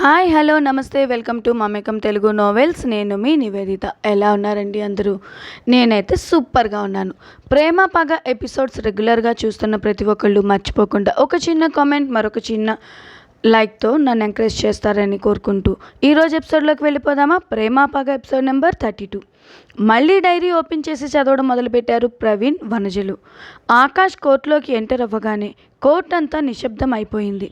Hi hello నమస్తే welcome to Mamekam Telugu novels. నేను మీ నివేదిత. ఎలా ఉన్నారండి అందరూ? నేనైతే సూపర్గా ఉన్నాను. ప్రేమ పగ ఎపిసోడ్స్ రెగ్యులర్గా చూస్తున్న ప్రతి ఒక్కళ్ళు మర్చిపోకుండా ఒక చిన్న కామెంట్ మరొక చిన్న లైక్తో నన్ను ఎంకరేజ్ చేస్తారని కోరుకుంటూ ఈరోజు ఎపిసోడ్లోకి వెళ్ళిపోదామా? ప్రేమ పగ ఎపిసోడ్ నెంబర్ థర్టీ టూ. మళ్ళీ డైరీ ఓపెన్ చేసి చదవడం మొదలుపెట్టారు ప్రవీణ్ వనజలు. ఆకాష్ కోర్టులోకి ఎంటర్ అవ్వగానే కోర్ట్ అంతా నిశ్శబ్దం అయిపోయింది.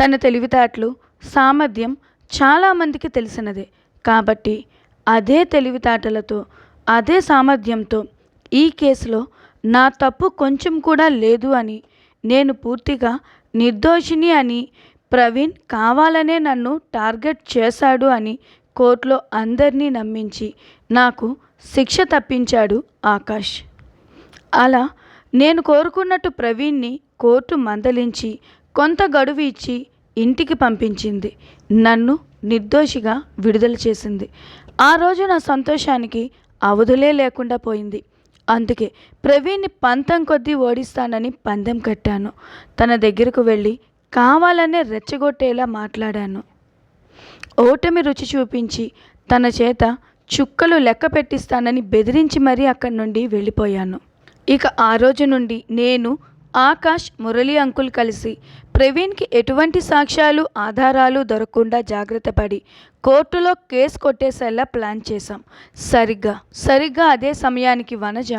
తన తెలివితేటలు సామర్థ్యం చాలామందికి తెలిసినదే. కాబట్టి అదే తెలివితేటలతో అదే సామర్థ్యంతో ఈ కేసులో నా తప్పు కొంచెం కూడా లేదు అని నేను పూర్తిగా నిర్దోషిని అని ప్రవీణ్ కావాలనే నన్ను టార్గెట్ చేశాడు అని కోర్టులో అందరినీ నమ్మించి నాకు శిక్ష తప్పించాడు ఆకాష్. అలా నేను కోరుకున్నట్టు ప్రవీణ్ని కోర్టు మందలించి కొంత గడువు ఇచ్చి ఇంటికి పంపించింది. నన్ను నిర్దోషిగా విడుదల చేసింది. ఆ రోజు నా సంతోషానికి అవధులే లేకుండా పోయింది. అందుకే ప్రవీణ్ని పంతం కొద్దీ ఓడిస్తానని పందెం కట్టాను. తన దగ్గరకు వెళ్ళి కావాలనే రెచ్చగొట్టేలా మాట్లాడాను. ఓటమి రుచి చూపించి తన చేత చుక్కలు లెక్క పెట్టిస్తానని బెదిరించి మరీ అక్కడి నుండి వెళ్ళిపోయాను. ఇక ఆ రోజు నుండి నేను ఆకాష్ మురళి అంకుల్ కలిసి ప్రవీణ్కి ఎటువంటి సాక్ష్యాలు ఆధారాలు దొరకకుండా జాగ్రత్త పడి కోర్టులో కేసు కొట్టేసేలా ప్లాన్ చేశాం. సరిగ్గా సరిగ్గా అదే సమయానికి వనజ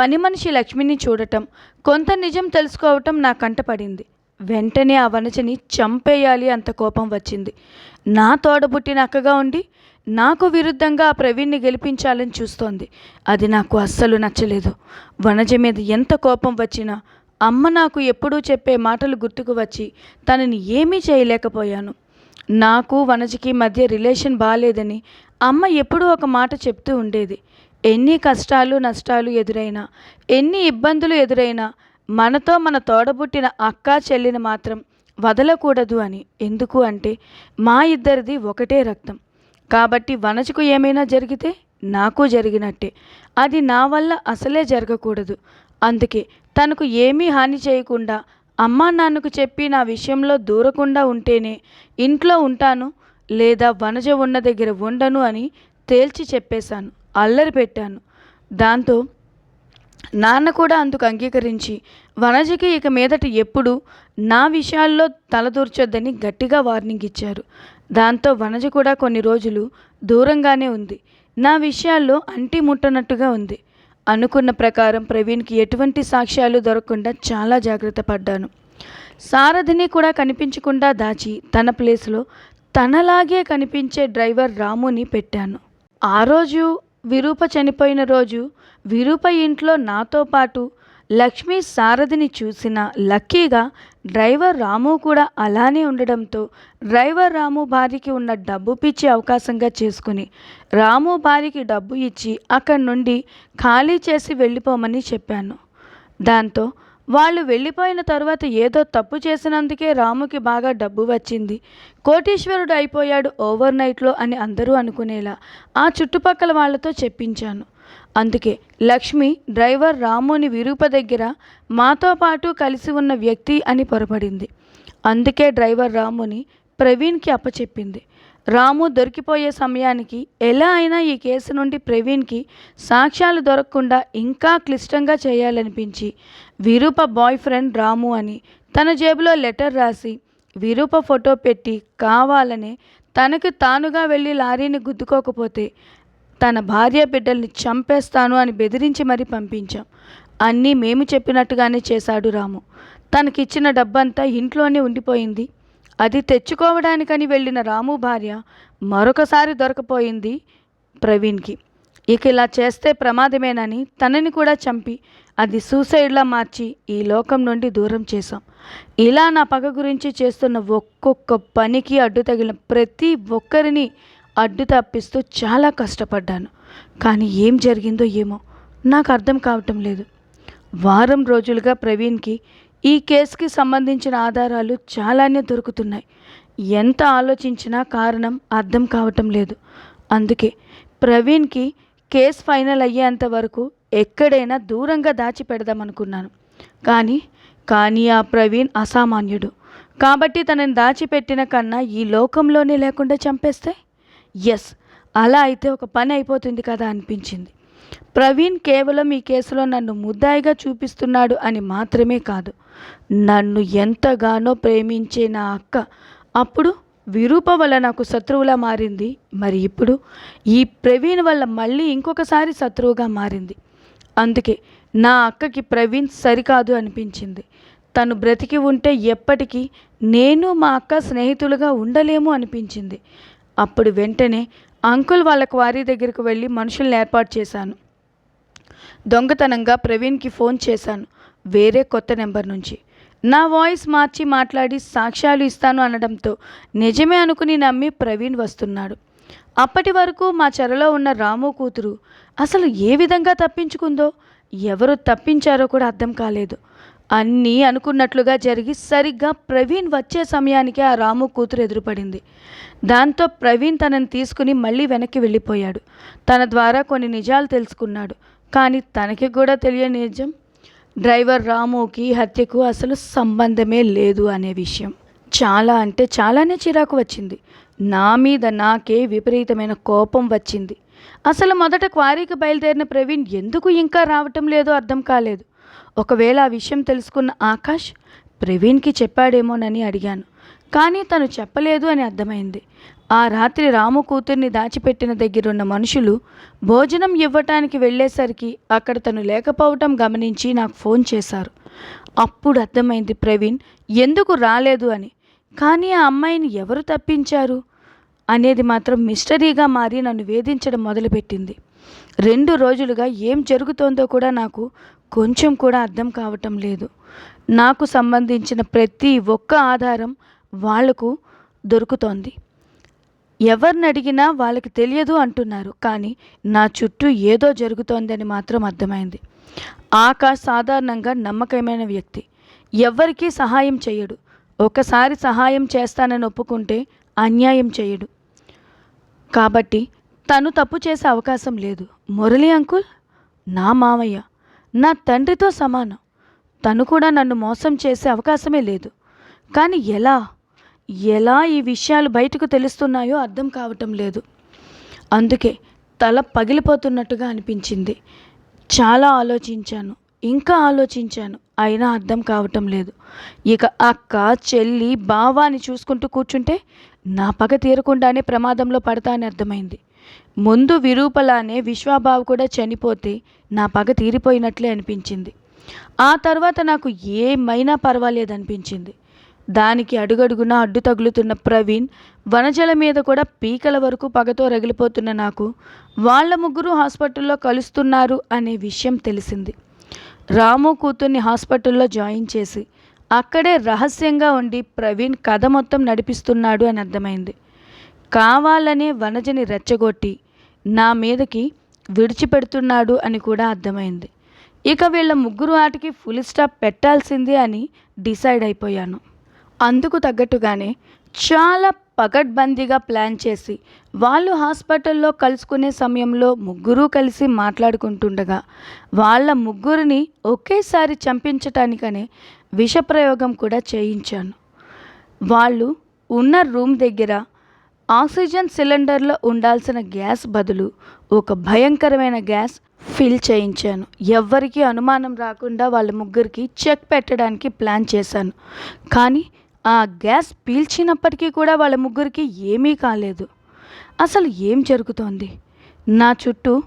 పని మనిషి లక్ష్మిని చూడటం కొంత నిజం తెలుసుకోవటం నా కంటపడింది వెంటనే ఆ వనజని చంపేయాలి అంత కోపం వచ్చింది. నా తోడబుట్టిన అక్కగా ఉండి నాకు విరుద్ధంగా ఆ ప్రవీణ్ని గెలిపించాలని చూస్తోంది. అది నాకు అస్సలు నచ్చలేదు. వనజ మీద ఎంత కోపం వచ్చినా అమ్మ నాకు ఎప్పుడూ చెప్పే మాటలు గుర్తుకు వచ్చి తనని ఏమీ చేయలేకపోయాను. నాకు వనజకి మధ్య రిలేషన్ బాగాలేదని అమ్మ ఎప్పుడూ ఒక మాట చెప్తూ ఉండేది. ఎన్ని కష్టాలు నష్టాలు ఎదురైనా ఎన్ని ఇబ్బందులు ఎదురైనా మనతో మన తోడబుట్టిన అక్క చెల్లిని మాత్రం వదలకూడదు అని. ఎందుకు అంటే మా ఇద్దరిది ఒకటే రక్తం. కాబట్టి వనజకు ఏమైనా జరిగితే నాకు జరిగినట్టే. అది నా వల్ల అసలే జరగకూడదు. అందుకే తనకు ఏమీ హాని చేయకుండా అమ్మా నాన్నకు చెప్పి నా విషయంలో దూరకుండా ఉంటేనే ఇంట్లో ఉంటాను లేదా వనజ ఉన్న దగ్గర ఉండను అని తేల్చి చెప్పేశాను. అల్లరి పెట్టాను. దాంతో నాన్న కూడా అందుకు అంగీకరించి వనజకి ఇక మీదట ఎప్పుడు నా విషయాల్లో తలదూర్చొద్దని గట్టిగా వార్నింగ్ ఇచ్చారు. దాంతో వనజ కూడా కొన్ని రోజులు దూరంగానే ఉంది. నా విషయాల్లో అంటి ముట్టనట్టుగా ఉంది. అనుకున్న ప్రకారం ప్రవీణ్కి ఎటువంటి సాక్ష్యాలు దొరకకుండా చాలా జాగ్రత్త పడ్డాను. సారథిని కూడా కనిపించకుండా దాచి తన ప్లేస్లో తనలాగే కనిపించే డ్రైవర్ రాముని పెట్టాను. ఆ రోజు విరూప చనిపోయిన రోజు విరూప ఇంట్లో నాతో పాటు లక్ష్మి సారథిని చూసిన లక్కీగా డ్రైవర్ రాము కూడా అలానే ఉండడంతో డ్రైవర్ రాము భార్యకి ఉన్న డబ్బు పిచ్చి అవకాశంగా చేసుకుని రాము భార్యకి డబ్బు ఇచ్చి అక్కడి నుండి ఖాళీ చేసి వెళ్ళిపోమని చెప్పాను. దాంతో వాళ్ళు వెళ్ళిపోయిన తర్వాత ఏదో తప్పు చేసినందుకే రాముకి బాగా డబ్బు వచ్చింది. కోటీశ్వరుడు అయిపోయాడు ఓవర్ నైట్లో అని అందరూ అనుకునేలా ఆ చుట్టుపక్కల వాళ్ళతో చెప్పించాను. అందుకే లక్ష్మి డ్రైవర్ రాముని విరూప దగ్గర మాతో పాటు కలిసి ఉన్న వ్యక్తి అని పొరపడింది. అందుకే డ్రైవర్ రాముని ప్రవీణ్కి అప్పచెప్పింది. రాము దొరికిపోయే సమయానికి ఎలా అయినా ఈ కేసు నుండి ప్రవీణ్కి సాక్ష్యాలు దొరకకుండా ఇంకా క్లిష్టంగా చేయాలనిపించి విరూప బాయ్ ఫ్రెండ్ రాము అని తన జేబులో లెటర్ రాసి విరూప ఫోటో పెట్టి కావాలనే తనకు తానుగా వెళ్ళి లారీని గుద్దుకోకపోతే తన భార్య బిడ్డల్ని చంపేస్తాను అని బెదిరించి మరీ పంపించాం. అన్నీ మేము చెప్పినట్టుగానే చేశాడు రాము. తనకిచ్చిన డబ్బంతా ఇంట్లోనే ఉండిపోయింది. అది తెచ్చుకోవడానికని వెళ్ళిన రాము భార్య మరొకసారి దొరకపోయింది ప్రవీణ్కి. ఇక ఇలా చేస్తే ప్రమాదమేనని తనని కూడా చంపి అది సూసైడ్లా మార్చి ఈ లోకం నుండి దూరం చేశాం. ఇలా నా పగ గురించి చేస్తున్న ఒక్కొక్క పనికి అడ్డు తగిలిన ప్రతి ఒక్కరిని అడ్డు తప్పిస్తూ చాలా కష్టపడ్డాను. కానీ ఏం జరిగిందో ఏమో నాకు అర్థం కావటం లేదు. వారం రోజులుగా ప్రవీణ్కి ఈ కేసుకి సంబంధించిన ఆధారాలు చాలానే దొరుకుతున్నాయి. ఎంత ఆలోచించినా కారణం అర్థం కావటం లేదు. అందుకే ప్రవీణ్కి కేసు ఫైనల్ అయ్యేంత వరకు ఎక్కడైనా దూరంగా దాచిపెడదామనుకున్నాను. కానీ కానీ ఆ ప్రవీణ్ అసామాన్యుడు. కాబట్టి తనని దాచిపెట్టిన కన్నా ఈ లోకంలోనే లేకుండా చంపేస్తే? ఎస్ అలా అయితే ఒక పని అయిపోతుంది కదా అనిపించింది. ప్రవీణ్ కేవలం ఈ కేసులో నన్ను ముద్దాయిగా చూపిస్తున్నాడు అని మాత్రమే కాదు. నన్ను ఎంతగానో ప్రేమించే నా అక్క. అప్పుడు విరూప వల్ల నాకు శత్రువులా మారింది. మరి ఇప్పుడు ఈ ప్రవీణ్ వల్ల మళ్ళీ ఇంకొకసారి శత్రువుగా మారింది. అందుకే నా అక్కకి ప్రవీణ్ సరికాదు అనిపించింది. తను బ్రతికి ఉంటే ఎప్పటికీ నేను మా అక్క స్నేహితులుగా ఉండలేము అనిపించింది. అప్పుడు వెంటనే అంకుల్ వాళ్ళ క్వారీ దగ్గరికి వెళ్ళి మనుషుల్ని ఏర్పాటు చేశాను. దొంగతనంగా ప్రవీణ్కి ఫోన్ చేశాను వేరే కొత్త నెంబర్ నుంచి. నా వాయిస్ మార్చి మాట్లాడి సాక్ష్యాలు ఇస్తాను అనడంతో నిజమే అనుకుని నమ్మి ప్రవీణ్ వస్తున్నాడు. అప్పటి వరకు మా చెరలో ఉన్న రాము కూతురు అసలు ఏ విధంగా తప్పించుకుందో ఎవరు తప్పించారో కూడా అర్థం కాలేదు. అన్నీ అనుకున్నట్లుగా జరిగి సరిగ్గా ప్రవీణ్ వచ్చే సమయానికి ఆ రాము కూతురు ఎదురుపడింది. దాంతో ప్రవీణ్ తనని తీసుకుని మళ్ళీ వెనక్కి వెళ్ళిపోయాడు. తన ద్వారా కొన్ని నిజాలు తెలుసుకున్నాడు. కానీ తనకి కూడా తెలియని నిజం డ్రైవర్ రాముకి హత్యకు అసలు సంబంధమే లేదు అనే విషయం. చాలా అంటే చాలానే చిరాకు వచ్చింది. నా మీద నాకే విపరీతమైన కోపం వచ్చింది. అసలు మొదట క్వారీకి బయలుదేరిన ప్రవీణ్ ఎందుకు ఇంకా రావటం లేదో అర్థం కాలేదు. ఒకవేళ ఆ విషయం తెలుసుకున్న ఆకాష్ ప్రవీణ్కి చెప్పాడేమోనని అడిగాను. కానీ తను చెప్పలేదు అని అర్థమైంది. ఆ రాత్రి రాము కూతుర్ని దాచిపెట్టిన దగ్గరున్న మనుషులు భోజనం ఇవ్వటానికి వెళ్ళేసరికి అక్కడ తను లేకపోవటం గమనించి నాకు ఫోన్ చేశారు. అప్పుడు అర్థమైంది ప్రవీణ్ ఎందుకు రాలేదు అని? కానీ ఆ అమ్మాయిని ఎవరు తప్పించారు? అనేది మాత్రం మిస్టరీగా మారి నన్ను వేధించడం మొదలుపెట్టింది. రెండు రోజులుగా ఏం జరుగుతోందో కూడా నాకు కొంచెం కూడా అర్థం కావటం లేదు. నాకు సంబంధించిన ప్రతి ఒక్క ఆధారం వాళ్ళకు దొరుకుతోంది. ఎవరిని అడిగినా వాళ్ళకి తెలియదు అంటున్నారు కానీ నా చుట్టూ ఏదో జరుగుతోందని మాత్రం అర్థమైంది. ఆకాష్ సాధారణంగా నమ్మకమైన వ్యక్తి. ఎవ్వరికీ సహాయం చేయడు. ఒకసారి సహాయం చేస్తానని ఒప్పుకుంటే అన్యాయం చేయడు. కాబట్టి తను తప్పు చేసే అవకాశం లేదు. మురళి అంకుల్ నా మామయ్య నా తండ్రితో సమానం. తను కూడా నన్ను మోసం చేసే అవకాశమే లేదు. కానీ ఎలా? ఎలా ఈ విషయాలు బయటకు తెలుస్తున్నాయో అర్థం కావటం లేదు. అందుకే తల పగిలిపోతున్నట్టుగా అనిపించింది. చాలా ఆలోచించాను. ఇంకా ఆలోచించాను. అయినా అర్థం కావటం లేదు. ఇక అక్క చెల్లి బావాని చూసుకుంటూ కూర్చుంటే నా పగ తీరకుండానే ప్రమాదంలో పడతా అని అర్థమైంది. ముందు విరూపలానే విశ్వాబావు కూడా చనిపోతే నా పగ తీరిపోయినట్లే అనిపించింది. ఆ తర్వాత నాకు ఏమైనా పర్వాలేదనిపించింది. దానికి అడుగడుగునా అడ్డు తగులుతున్న ప్రవీణ్ వనజల మీద కూడా పీకల వరకు పగతో రగిలిపోతున్న నాకు వాళ్ళ ముగ్గురు హాస్పిటల్లో కలుస్తున్నారు అనే విషయం తెలిసింది. రాము కూతుర్ని హాస్పిటల్లో జాయిన్ చేసి అక్కడే రహస్యంగా ఉండి ప్రవీణ్ కథ మొత్తం నడిపిస్తున్నాడు అని అర్థమైంది. కావాలనే వనజని రెచ్చగొట్టి నా మీదకి విడిచిపెడుతున్నాడు అని కూడా అర్థమైంది. ఇక వీళ్ళ ముగ్గురు ఆటకి ఫుల్ స్టాప్ పెట్టాల్సిందే అని డిసైడ్ అయిపోయాను. అందుకు తగ్గట్టుగానే చాలా పకడ్బందీగా ప్లాన్ చేసి వాళ్ళు హాస్పిటల్లో కలుసుకునే సమయంలో ముగ్గురు కలిసి మాట్లాడుకుంటుండగా వాళ్ళ ముగ్గురిని ఒకేసారి చంపించటానికనే విషప్రయోగం కూడా చేయించాను. వాళ్ళు ఉన్న రూమ్ దగ్గర ఆక్సిజన్ సిలిండర్లో ఉండాల్సిన గ్యాస్ బదులు ఒక భయంకరమైన గ్యాస్ ఫిల్ చేయించాను. ఎవ్వరికీ అనుమానం రాకుండా వాళ్ళ ముగ్గురికి చెక్ పెట్టడానికి ప్లాన్ చేశాను. కానీ ఆ గ్యాస్ పీల్చినప్పటికీ కూడా వాళ్ళ ముగ్గురికి ఏమీ కాలేదు. అసలు ఏం జరుగుతోంది? నా చుట్టూ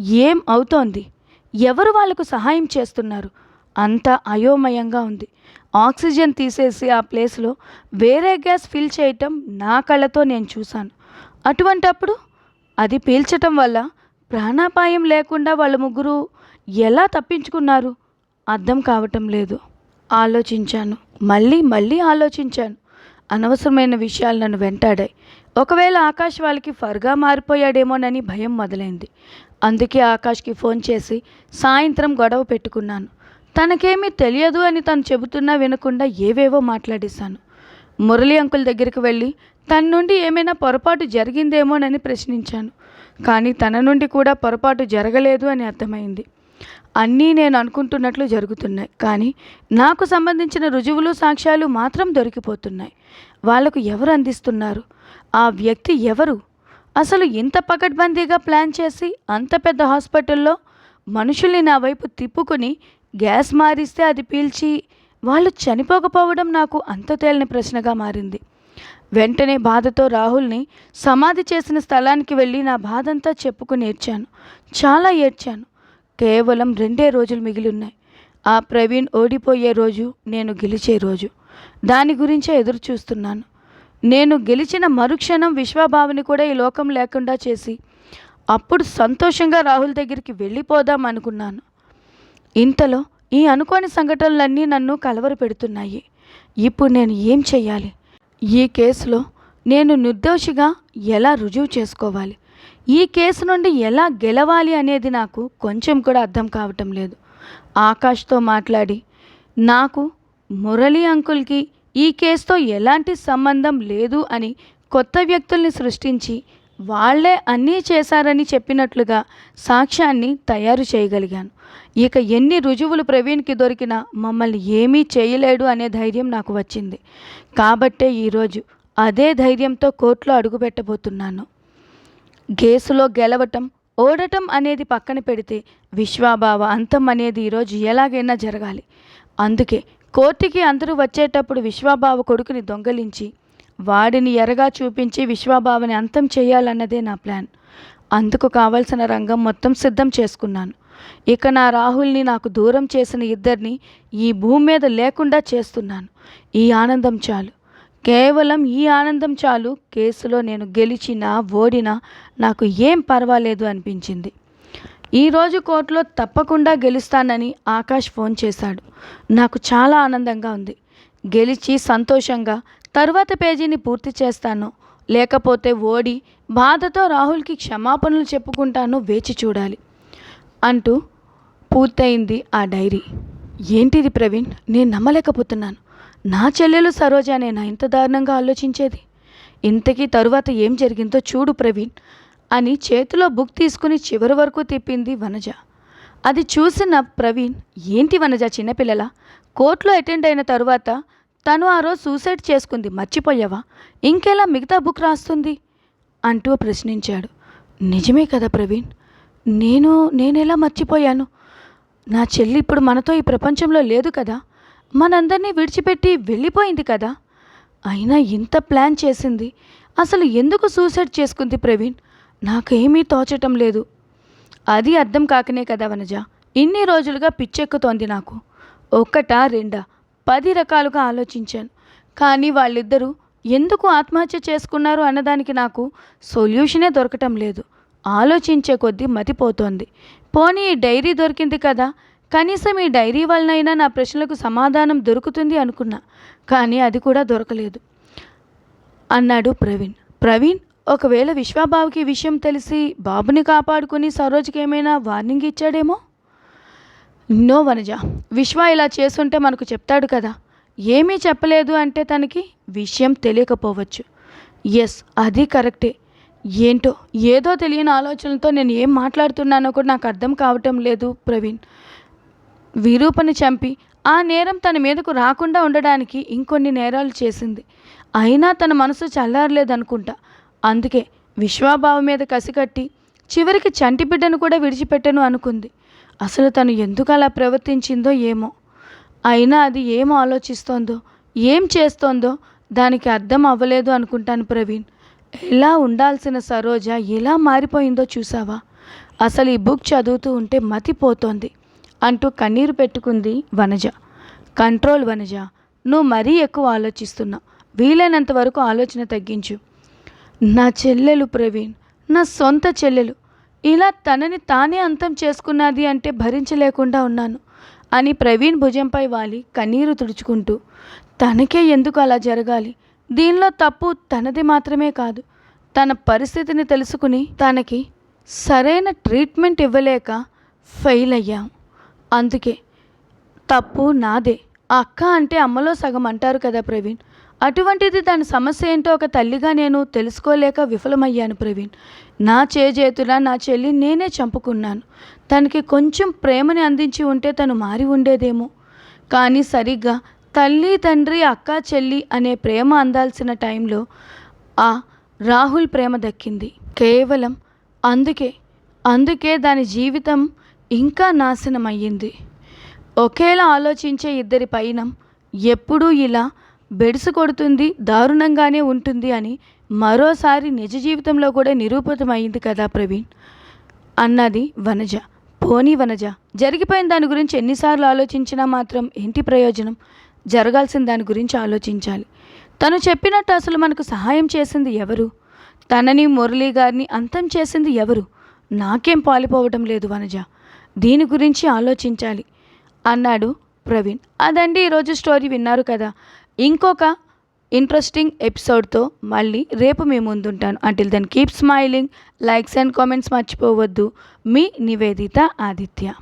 ఏం అవుతోంది? ఎవరు వాళ్ళకు సహాయం చేస్తున్నారు? అంత అయోమయంగా ఉంది. ఆక్సిజన్ తీసేసి ఆ ప్లేస్లో వేరే గ్యాస్ ఫిల్ చేయటం నా కళ్ళతో నేను చూశాను. అటువంటప్పుడు అది పీల్చటం వల్ల ప్రాణాపాయం లేకుండా వాళ్ళ ముగ్గురు ఎలా తప్పించుకున్నారు అర్థం కావటం లేదు. ఆలోచించాను. మళ్ళీ మళ్ళీ ఆలోచించాను. అనవసరమైన విషయాలు నన్ను వెంటాడాయి. ఒకవేళ ఆకాష్ వాళ్ళకి ఫర్గా మారిపోయాడేమోనని భయం మొదలైంది. అందుకే ఆకాష్కి ఫోన్ చేసి సాయంత్రం గొడవ పెట్టుకున్నాను. తనకేమీ తెలియదు అని తను చెబుతున్నా వినకుండా ఏవేవో మాట్లాడేశాను. మురళి అంకుల్ దగ్గరికి వెళ్ళి తన నుండి ఏమైనా పొరపాటు జరిగిందేమోనని ప్రశ్నించాను. కానీ తన నుండి కూడా పొరపాటు జరగలేదు అని అర్థమైంది. అన్నీ నేను అనుకుంటున్నట్లు జరుగుతున్నాయి. కానీ నాకు సంబంధించిన రుజువులు సాక్ష్యాలు మాత్రం దొరికిపోతున్నాయి. వాళ్ళకు ఎవరు అందిస్తున్నారు? ఆ వ్యక్తి ఎవరు? అసలు ఇంత పకడ్బందీగా ప్లాన్ చేసి అంత పెద్ద హాస్పిటల్లో మనుషుల్ని నా వైపు తిప్పుకుని గ్యాస్ మారిస్తే అది పీల్చి వాళ్ళు చనిపోకపోవడం నాకు అంత తేలిన ప్రశ్నగా మారింది. వెంటనే బాధతో రాహుల్ని సమాధి చేసిన స్థలానికి వెళ్ళి నా బాధంతా చెప్పుకుని ఏడ్చాను చాలా ఏడ్చాను. కేవలం రెండే రోజులు మిగిలి ఉన్నాయి ఆ ప్రవీణ్ ఓడిపోయే రోజు నేను గెలిచే రోజు. దాని గురించే ఎదురు చూస్తున్నాను. నేను గెలిచిన మరుక్షణం విశ్వభావని కూడా ఈ లోకం లేకుండా చేసి అప్పుడు సంతోషంగా రాహుల్ దగ్గరికి వెళ్ళిపోదాం అనుకున్నాను. ఇంతలో ఈ అనుకోని సంఘటనలన్నీ నన్ను కలవర పెడుతున్నాయి ఇప్పుడు నేను ఏం చెయ్యాలి? ఈ కేసులో నేను నిర్దోషిగా ఎలా రుజువు చేసుకోవాలి? ఈ కేసు నుండి ఎలా గెలవాలి అనేది నాకు కొంచెం కూడా అర్థం కావటం లేదు. ఆకాష్తో మాట్లాడి నాకు మురళీ అంకుల్కి ఈ కేసుతో ఎలాంటి సంబంధం లేదు అని కొత్త వ్యక్తుల్ని సృష్టించి వాళ్ళే అన్నీ చేశారని చెప్పినట్లుగా సాక్ష్యాన్ని తయారు చేయగలిగాను. ఇక ఎన్ని రుజువులు ప్రవీణ్కి దొరికినా మమ్మల్ని ఏమీ చేయలేడు అనే ధైర్యం నాకు వచ్చింది. కాబట్టే ఈరోజు అదే ధైర్యంతో కోర్టులో అడుగుపెట్టబోతున్నాను కేసులో గెలవటం ఓడటం అనేది పక్కన పెడితే విశ్వాభావ అంతం అనేది ఈరోజు ఎలాగైనా జరగాలి. అందుకే కోర్టుకి అందరూ వచ్చేటప్పుడు విశ్వాభావ కొడుకుని దొంగలించి వాడిని ఎరగా చూపించి విశ్వభావని అంతం చేయాలన్నదే నా ప్లాన్. అందుకు కావలసిన రంగం మొత్తం సిద్ధం చేసుకున్నాను. ఇక నా రాహుల్ని నాకు దూరం చేసిన ఇద్దరిని ఈ భూమి మీద లేకుండా చేస్తున్నాను. ఈ ఆనందం చాలు. కేవలం ఈ ఆనందం చాలు. కేసులో నేను గెలిచినా ఓడినా నాకు ఏం పర్వాలేదు అనిపించింది. ఈరోజు కోర్టులో తప్పకుండా గెలుస్తానని ఆకాష్ ఫోన్ చేశాడు. నాకు చాలా ఆనందంగా ఉంది. గెలిచి సంతోషంగా తరువాత పేజీని పూర్తి చేస్తాను. లేకపోతే ఓడి బాధతో రాహుల్కి క్షమాపణలు చెప్పుకుంటాను వేచి చూడాలి. అంటూ పూర్తయింది ఆ డైరీ. ఏంటిది ప్రవీణ్? నేను నమ్మలేకపోతున్నాను. నా చెల్లెలు సరోజానేనా ఇంత దారుణంగా ఆలోచించేది? ఇంతకీ తరువాత ఏం జరిగిందో చూడు ప్రవీణ్ అని చేతిలో బుక్ తీసుకుని చివరి వరకు తిప్పింది వనజ. అది చూసిన ప్రవీణ్ ఏంటి వనజ చిన్నపిల్లల? కోర్టులో అటెండ్ అయిన తరువాత తను ఆ రోజు సూసైడ్ చేసుకుంది. మర్చిపోయావా? ఇంకెలా మిగతా బుక్ రాస్తుంది? అంటూ ప్రశ్నించాడు. నిజమే కదా ప్రవీణ్. నేను నేనెలా మర్చిపోయాను? నా చెల్లి ఇప్పుడు మనతో ఈ ప్రపంచంలో లేదు కదా? మనందరినీ విడిచిపెట్టి వెళ్ళిపోయింది కదా? అయినా ఇంత ప్లాన్ చేసింది. అసలు ఎందుకు సూసైడ్ చేసుకుంది ప్రవీణ్? నాకేమీ తోచటం లేదు. అది అర్థం కాకనే కదా వనజ. ఇన్ని రోజులుగా పిచ్చెక్కుతోంది నాకు. ఒక్కటా రెండా? పది రకాలుగా ఆలోచించాను. కానీ వాళ్ళిద్దరూ ఎందుకు ఆత్మహత్య చేసుకున్నారు అన్నదానికి నాకు సొల్యూషనే దొరకటం లేదు. ఆలోచించే కొద్దీ మతిపోతోంది. పోనీ ఈ డైరీ దొరికింది కదా? కనీసం ఈ డైరీ వలనైనా నా ప్రశ్నలకు సమాధానం దొరుకుతుంది అనుకున్నా. కానీ అది కూడా దొరకలేదు. అన్నాడు ప్రవీణ్. ప్రవీణ్ ఒకవేళ విశ్వాబాబుకి విషయం తెలిసి బాబుని కాపాడుకుని సరోజ్కి ఏమైనా వార్నింగ్ ఇచ్చాడేమో? నో వనజ విశ్వ ఇలా చేస్తుంటే మనకు చెప్తాడు కదా. ఏమీ చెప్పలేదు అంటే తనకి విషయం తెలియకపోవచ్చు. ఎస్ అది కరెక్టే. ఏంటో ఏదో తెలియని ఆలోచనలతో నేను ఏం మాట్లాడుతున్నానో కూడా నాకు అర్థం కావటం లేదు ప్రవీణ్. విరూపని చంపి ఆ నేరం తన మీదకు రాకుండా ఉండడానికి ఇంకొన్ని నేరాలు చేసింది. అయినా తన మనసు చల్లారలేదనుకుంటా. అందుకే విశ్వాభావ మీద కసికట్టి చివరికి చంటి బిడ్డను కూడా విడిచిపెట్టను అనుకుంది. అసలు తను ఎందుకు అలా ప్రవర్తించిందో ఏమో. అయినా అది ఏం ఆలోచిస్తోందో ఏం చేస్తోందో దానికి అర్థం అవ్వలేదు అనుకుంటాను ప్రవీణ్. ఎలా ఉండాల్సిన సరోజ ఎలా మారిపోయిందో చూసావా అసలు ఈ బుక్ చదువుతూ ఉంటే మతిపోతోంది అంటూ కన్నీరు పెట్టుకుంది వనజ. కంట్రోల్ వనజ నువ్వు మరీ ఎక్కువ ఆలోచిస్తున్నా. వీలైనంత వరకు ఆలోచన తగ్గించు. నా చెల్లెలు ప్రవీణ్ నా సొంత చెల్లెలు ఇలా తనని తానే అంతం చేసుకున్నది అంటే భరించలేకుండా ఉన్నాను అని ప్రవీణ్ భుజంపై వాలి కన్నీరు తుడుచుకుంటూ తనకే ఎందుకు అలా జరగాలి? దీనిలో తప్పు తనది మాత్రమే కాదు తన పరిస్థితిని తెలుసుకుని తనకి సరైన ట్రీట్మెంట్ ఇవ్వలేక ఫెయిల్ అయ్యాం. అందుకే తప్పు నాదే. అక్క అంటే అమ్మలో సగం అంటారు కదా ప్రవీణ్. అటువంటిది తన సమస్య ఏంటో ఒక తల్లిగా నేను తెలుసుకోలేక విఫలమయ్యాను ప్రవీణ్. నా చేజేతున నా చెల్లి నేనే చంపుకున్నాను. తనకి కొంచెం ప్రేమని అందించి ఉంటే తను మారి ఉండేదేమో. కానీ సరిగ్గా తల్లి తండ్రి అక్క చెల్లి అనే ప్రేమ అందాల్సిన టైంలో ఆ రాహుల్ ప్రేమ దక్కింది. కేవలం అందుకే అందుకే దాని జీవితం ఇంకా నాశనం అయ్యింది ఒకేలా ఆలోచించే ఇద్దరి పైన ఎప్పుడూ ఇలా బెడిసి కొడుతుంది దారుణంగానే ఉంటుంది అని మరోసారి నిజ జీవితంలో కూడా నిరూపితమైంది కదా ప్రవీణ్. అన్నది వనజ. పోనీ వనజ జరిగిపోయిన దాని గురించి ఎన్నిసార్లు ఆలోచించినా మాత్రం ఏంటి ప్రయోజనం? జరగాల్సిన దాని గురించి ఆలోచించాలి. తను చెప్పినట్టు అసలు మనకు సహాయం చేసింది ఎవరు? తనని మురళీ గారిని అంతం చేసింది ఎవరు? నాకేం పాలిపోవడం లేదు వనజ. దీని గురించి ఆలోచించాలి. అన్నాడు ప్రవీణ్. అదండి ఈరోజు స్టోరీ విన్నారు కదా. ఇంకొక ఇంట్రెస్టింగ్ ఎపిసోడ్తో మళ్ళీ రేపు మీ ముందుంటాను. Until then keep smiling likes and comments మర్చిపోవద్దు. మీ నివేదిత ఆదిత్య.